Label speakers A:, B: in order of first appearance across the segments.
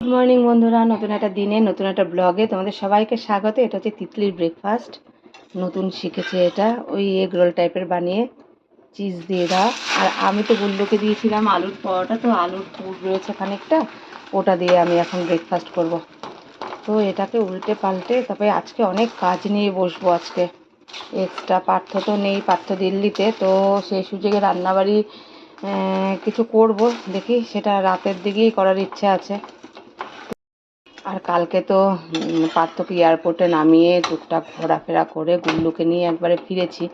A: Good morning বন্ধুরা। নতুন একটা দিনে, নতুন একটা ব্লগে তোমাদের সবাইকে স্বাগত। এটা হচ্ছে তিতলির ব্রেকফাস্ট নতুন শিখেছে এটা। ওই এগ রোল টাইপের বানিয়ে চিজ দিয়ে দাও। আর আমি তো গুল্লুকে দিয়েছিলাম আলুর পরোটা। তো আলুর পুর রয়েছে খানিকটা। ওটা দিয়ে আমি এখন ব্রেকফাস্ট করব। তো এটাকে উল্টে পাল্টে তবে আজকে অনেক কাজ নিয়ে বসবো আজকে। এক্সট্রা পার্থ তো নেই, পার্থ দিল্লিতে। তো সেই সুযোগে রান্নাবাড়ি কিছু করব। দেখি সেটা রাতের দিকেই করার ইচ্ছে আছে। আর কালকে তো পার্থকে এয়ারপোর্টে নামিয়ে টুকটাক ঘোরাফেরা করে গুল্লুকে নিয়ে একবারে ফিরেছি।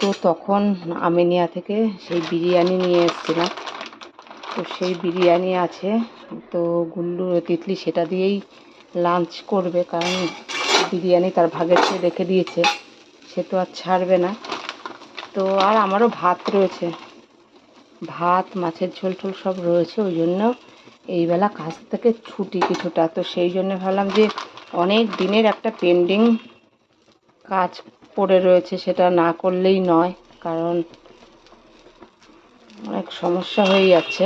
A: তো তখন আমিনিয়া থেকে সেই বিরিয়ানি নিয়ে এসেছিলাম। তো সেই বিরিয়ানি আছে, তো গুল্লু তিতলি সেটা দিয়েই লাঞ্চ করবে, কারণ বিরিয়ানি তার ভাগের চেয়ে রেখে দিয়েছে, সে তো আর ছাড়বে না। তো আর আমারও ভাত রয়েছে। ভাত, মাছের ঝোল টোল সব রয়েছে, ওই জন্য এই বেলা কাজ থেকে ছুটি কিছুটা। তো সেই জন্য ভাবলাম যে অনেক দিনের একটা পেন্ডিং কাজ পড়ে রয়েছে, সেটা না করলেই নয়, কারণ অনেক সমস্যা হয়ে যাচ্ছে।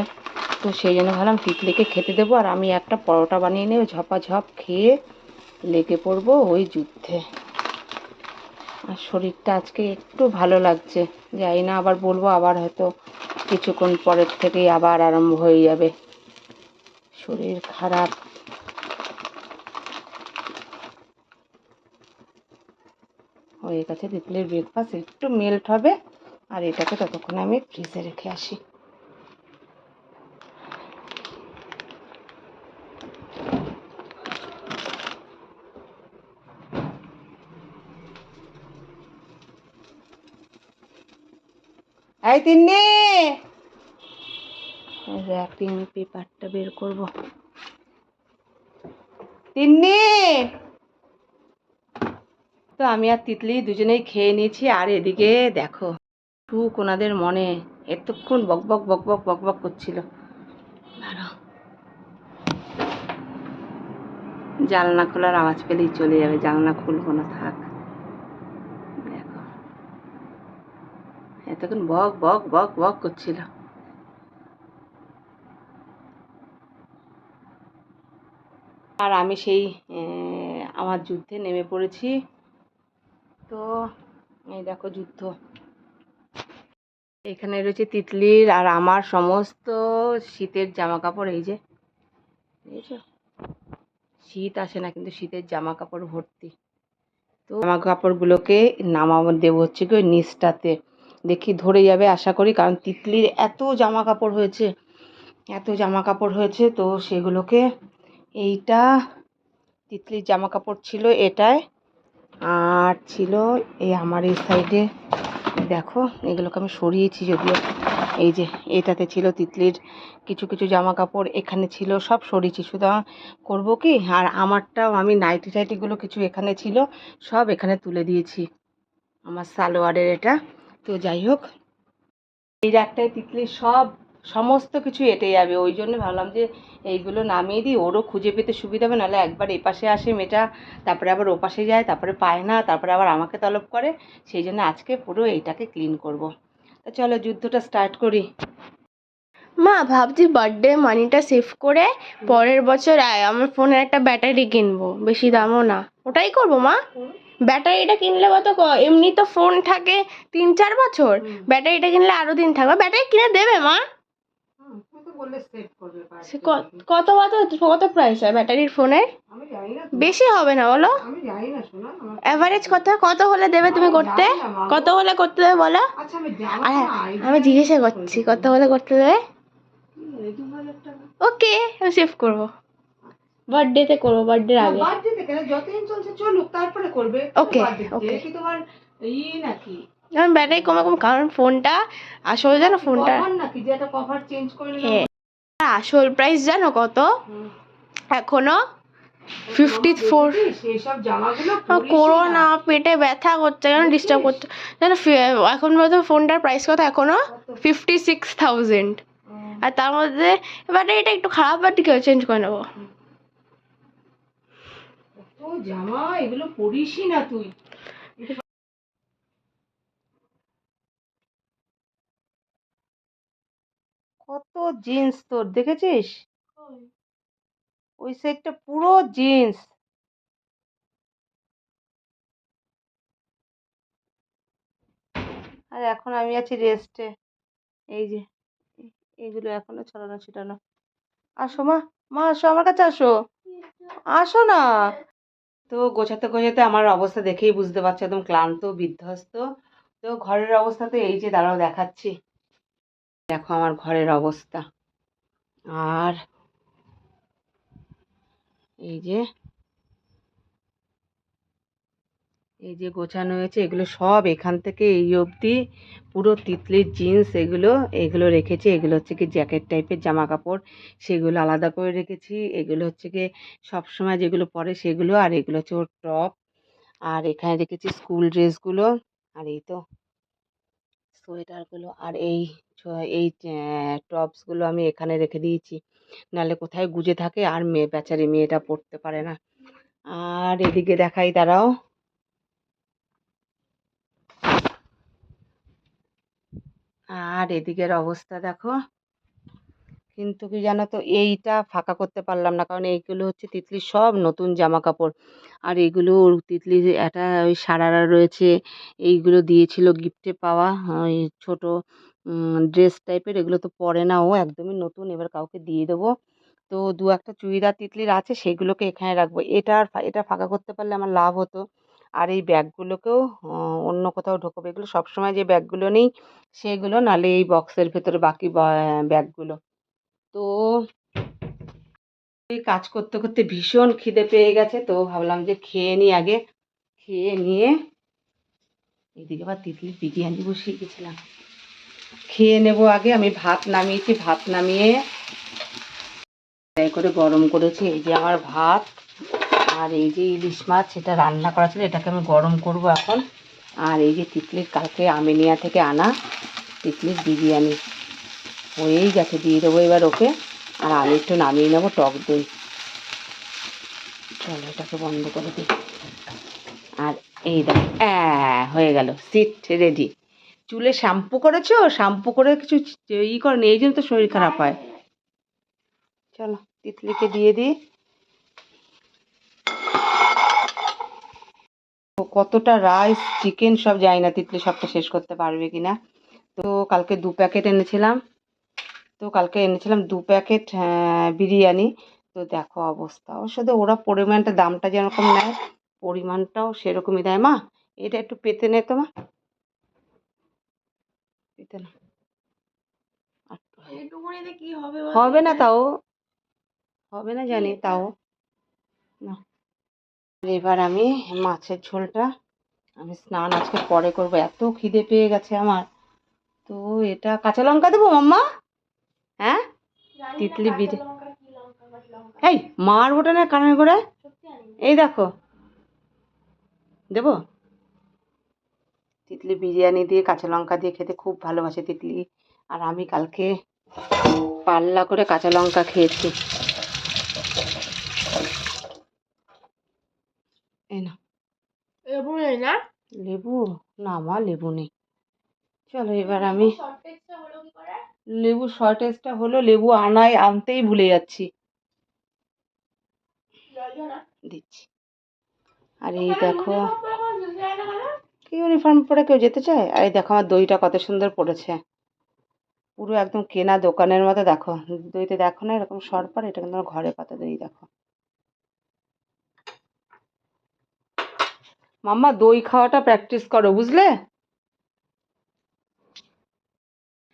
A: তো সেই জন্য ভাবলাম তিতলিকে খেতে দেবো, আর আমি একটা পরোটা বানিয়ে নেব ঝপাঝপ খেয়ে লেগে পড়ব ওই যুদ্ধে। আর শরীরটা আজকে একটু ভালো লাগছে, যাই না আবার বলব আবার হয়তো কিছুক্ষণ পরের থেকেই আবার আরম্ভ হয়ে যাবে। শরীর খারাপ। হয়ে গেছে তিতলির ব্রেকফাস্ট একটু মেল্ট হবে, আর এটাকে ততক্ষণে আমি ফ্রিজে রেখে আসি। এই তিন্নি। র্যাপিং পেপারটা বের করব। তিন্নি। তো আমি আর তিতলি দুজনেই খেয়ে নিয়েছি আর এদিকে দেখো টুক ওনাদের মনে এতক্ষণ বকবক বকবক বকবক করছিল। জানলা খোলার আওয়াজ পেলেই চলে যাবে জানলা খুলবো না থাক দেখো এতক্ষণ বক বক বক বক করছিল। আর আমি সেই আমার যুদ্ধে নেমে পড়েছি। তো এই দেখো যুদ্ধ। এখানে রয়েছে তিতলির আর আমার সমস্ত শীতের জামা কাপড় এই যে শীত আসে না, কিন্তু শীতের জামা কাপড় ভর্তি। তো জামা কাপড়গুলোকে নামাবো দেবো হচ্ছে কি ওই নিচটাতে। দেখি ধরে যাবে, আশা করি। কারণ তিতলির এত জামা কাপড় হয়েছে, এত জামা কাপড় হয়েছে, তো সেগুলোকে এইটা তিতলির জামা কাপড় ছিল এটায় আর ছিল এই আমার এই সাইডে। দেখো, এগুলোকে আমি সরিয়েছি যদিও। এই যে, এটাতে ছিল তিতলির কিছু কিছু জামা কাপড় এখানে ছিল, সব সরিয়েছি। শুধু করব কি? আর আমারটাও, আমি নাইটি টাইটিগুলো কিছু এখানে ছিল, সব এখানে তুলে দিয়েছি। আমার সালোয়ারের এটা। তো যাই হোক এই রাগটায় তিতলির সব সমস্ত কিছু এটে যাবে। ওই জন্য ভাবলাম যে এইগুলো নামিয়ে দিই ওরও খুঁজে পেতে সুবিধা হবে নাহলে একবার এপাশে আসে মেয়েটা তারপরে আবার ওপাশে যায় তারপরে পায় না তারপরে আবার আমাকে তলব করে সেই জন্য আজকে পুরো এইটাকে ক্লিন করব। তো চলো যুদ্ধটা স্টার্ট করি।
B: মা ভাবছি বার্থডে মানিটা সেভ করে পরের বছর আয় আমার ফোনের একটা ব্যাটারি কিনবো বেশি দামও না। ওটাই করব মা? ব্যাটারিটা কিনলে কত এমনি তো ফোন থাকে তিন চার বছর। ব্যাটারিটা কিনলে আরও দিন থাকবে। ব্যাটারি কিনে দেবে মা? কত কত কত প্রাইস হয় ব্যাটারির ফোনের বেশি হবে না বলো। অ্যাভারেজ কত কত হলে দেবে তুমি করতে। কত হলে করতে দেবে বলো?
A: আচ্ছা আমি জানি
B: আর আমি জিজ্ঞাসা করছি কত হলে করতে দেবে? ওকে আমি সেভ করব। বার্থডেতে করব বার্থডের আগে।
A: বার্থডেতে কেন? যতদিন চলছে চলুক তারপরে করবে। ওকে তে। কি তোমার ই নাকি।
B: কারণ ব্যাটারি কমে কম কারণ ফোনটা আসলে জানো ফোনটা
A: নাকি? যে একটা কভার চেঞ্জ করে নিলাম।
B: হ্যাঁ। আসল প্রাইস জানো কত। এখনও ফিফটি ফোর করো না। পেটে ব্যথা করছে কেন ডিস্টার্ব করছে। জানো এখন বলতো ফোনটার প্রাইস কত? এখনও ফিফটি সিক্স থাউজেন্ড আর তার মধ্যে একটু খারাপ কেউ চেঞ্জ করে নেব?
A: ও জামা এগুলো পরিসই না তুই। কত জিন্স তোর দেখেছিস? ওই সাইডটা পুরো জিন্স আর এখন আমি আছি রেস্টে এই যে এ- এইগুলো এখনও ছড়ানো ছিটানো। আসো মা মা আসো আমার কাছে আসো। আসো না। তো গোছাতে গোছাতে আমার অবস্থা দেখেই বুঝতে পারছ, একদম ক্লান্ত, বিধ্বস্ত। তো ঘরের অবস্থা তো এই যে, দাঁড়াও দেখাচ্ছি। দেখো আমার ঘরের অবস্থা। আর এই যে এই যে গোছানো হয়েছে, এগুলো সব এখান থেকে এই অবধি পুরো তিতলির জিন্স এগুলো এগুলো রেখেছি। এগুলো হচ্ছে কি জ্যাকেট টাইপের জামা কাপড় সেগুলো আলাদা করে রেখেছি। এগুলো হচ্ছে কি সবসময় যেগুলো পরে সেগুলো, আর এগুলো হচ্ছে ওর টপ। আর এখানে রেখেছি স্কুল ড্রেসগুলো, আর এই তো সোয়েটারগুলো, আর এই এই টপসগুলো আমি এখানে রেখে দিয়েছি। নাহলে কোথায় গুজে থাকে, আর মেয়ে, বেচারি মেয়েটা পড়তে পারে না। আর এদিকে দেখাই দাঁড়াও। আর এদিকের অবস্থা দেখো। কিন্তু কি জানো তো এইটা ফাঁকা করতে পারলাম না। কারণ এইগুলো হচ্ছে তিতলির সব নতুন জামা কাপড় আর এগুলো তিতলির একটা ওই সারারা রয়েছে, এইগুলো দিয়েছিল গিফটে পাওয়া। ওই ছোট ড্রেস টাইপের এগুলো তো পরে না। ও একদমই নতুন। এবার কাউকে দিয়ে দেবো। তো দু একটা চুড়িদার তিতলির আছে, সেগুলোকে এখানে রাখব। এটা আর এটা ফাঁকা করতে পারলে আমার লাভ হতো। আর এই ব্যাগগুলোকেও অন্য কোথাও ঢোকাবো। এগুলো সবসময় যে ব্যাগগুলো নেই, সেগুলো নালে এই বক্সের ভেতরে বাকি ব্যাগগুলো। তো এই কাজ করতে করতে ভীষণ খিদে পেয়ে গেছে। তো ভাবলাম যে খেয়ে নিই আগে। খেয়ে নিয়ে এদিকে আবার তিতলি বিরিয়ানি বসিয়ে গেছিলাম খেয়ে নেব আগে। আমি ভাত নামিয়েছি। ভাত নামিয়ে করে গরম করেছি। এই যে আমার ভাত। আর এই যে ইলিশ মাছ সেটা রান্না করা ছিল, এটাকে আমি গরম করব এখন। আর এই যে তিতলির, কালকে আমিনিয়া থেকে আনা তিতলির বিরিয়ানি। হয়েই গেছে, দিয়ে দেবো এবার ওকে। আর আমি একটু নামিয়ে নেব টক দই। চলো, এটাকে বন্ধ করে দিই। আর এই দেখ হ্যাঁ গেল, সিট রেডি। চুলে শ্যাম্পু করেছ? শ্যাম্পু করে কিছু ই করেনি, এই জন্য তো শরীর খারাপ হয়। চলো, তিতলিকে দিয়ে দিই। তো কতটা রাইস চিকেন সব জানি না তিতলি সবটা শেষ করতে পারবে কিনা। তো কালকে দু প্যাকেট এনেছিলাম। তো কালকে এনেছিলাম দু প্যাকেট বিরিয়ানি। তো দেখো অবস্থা। সাথে ওরা পরিমাণটা দামটা যেরকম নেয় পরিমাণটাও সেরকমই দেয়। মা এটা একটু পেতে নে তো মা। পেতে না।
B: হবে
A: হবে না তাও। হবে না জানি তাও। না। এবার আমি মাছের ঝোলটা আমি স্নান আজকে পরে করব। এত খিদে পেয়ে গেছে আমার। তো এটা কাঁচা লঙ্কা দেবো মাম্মা? হ্যাঁ? তিতলি বিরি এই মার ওটা না কানের করে এই দেখো। দেবো? তিতলি বিরিয়ানি দিয়ে কাঁচা লঙ্কা দিয়ে খেতে খুব ভালোবাসে তিতলি। আর আমি কালকে পাল্লা করে কাঁচা লঙ্কা খেয়েছি এই না
B: লেবু নেই না
A: লেবু? না মা লেবু নেই। চলো এবার আমি লেবু শর্টেজটা হলো লেবু আনাই আনতেই ভুলে যাচ্ছি। দিচ্ছি। আর এই দেখো কি ইউনিফর্ম পরে কেউ যেতে চায়? আর এই দেখো আমার দইটা কত সুন্দর পড়েছে। পুরো একদম কেনা দোকানের মতো দেখো। দইতে দেখো না এরকম সর পড়ে এটা কিন্তু আমার ঘরে পাতা দই দেখো। মাম্মা দই খাওয়াটা প্র্যাকটিস করো বুঝলে?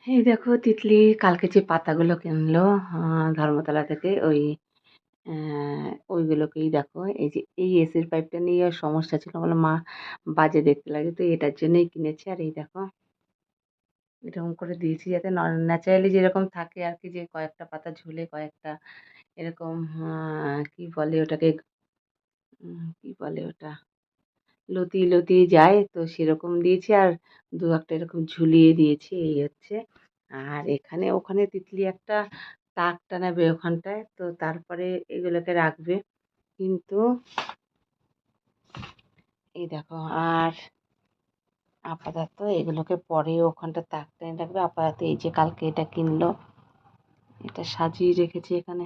A: এই দেখো তিতলি কালকে যে পাতাগুলো কিনলো আহ, ধর্মতলা থেকে ওই ওইগুলোকেই দেখো। এই যে এই এসির পাইপটা নিয়ে সমস্যা ছিল। বলে মা বাজে দেখতে লাগে তো এটার জন্যই কিনেছি। আর এই দেখো এরকম করে দিয়েছি যাতে ন্যাচারালি যেরকম থাকে আর কি যে কয়েকটা পাতা ঝুলে কয়েকটা এরকম কি বলে ওটাকে কি বলে ওটা? লতিয়ে লতিয়ে যায়। তো সেরকম দিয়েছি আর দু একটা এরকম ঝুলিয়ে দিয়েছি, এই হচ্ছে। আর এখানে, ওখানে তিতলি একটা তাক টানাবে ওখানটায়। তো তারপরে এগুলোকে রাখবে। কিন্তু এই দেখো, আর আপাতত এগুলোকে পরে ওখানটা তাক টেনে রাখবে। আপাতত এই যে কালকে এটা কিনলো, এটা সাজিয়ে রেখেছি এখানে।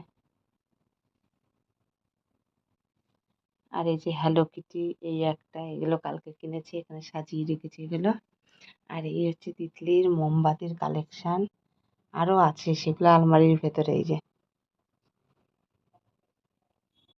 A: আর এই যে হ্যালো কিটি এই একটা এগুলো কালকে কিনেছি, এখানে সাজিয়ে রেখেছি এগুলো। আর এই হচ্ছে তিতলির মোমবাতির কালেকশন আরও আছে, সেগুলো আলমারির ভেতরে এই যে।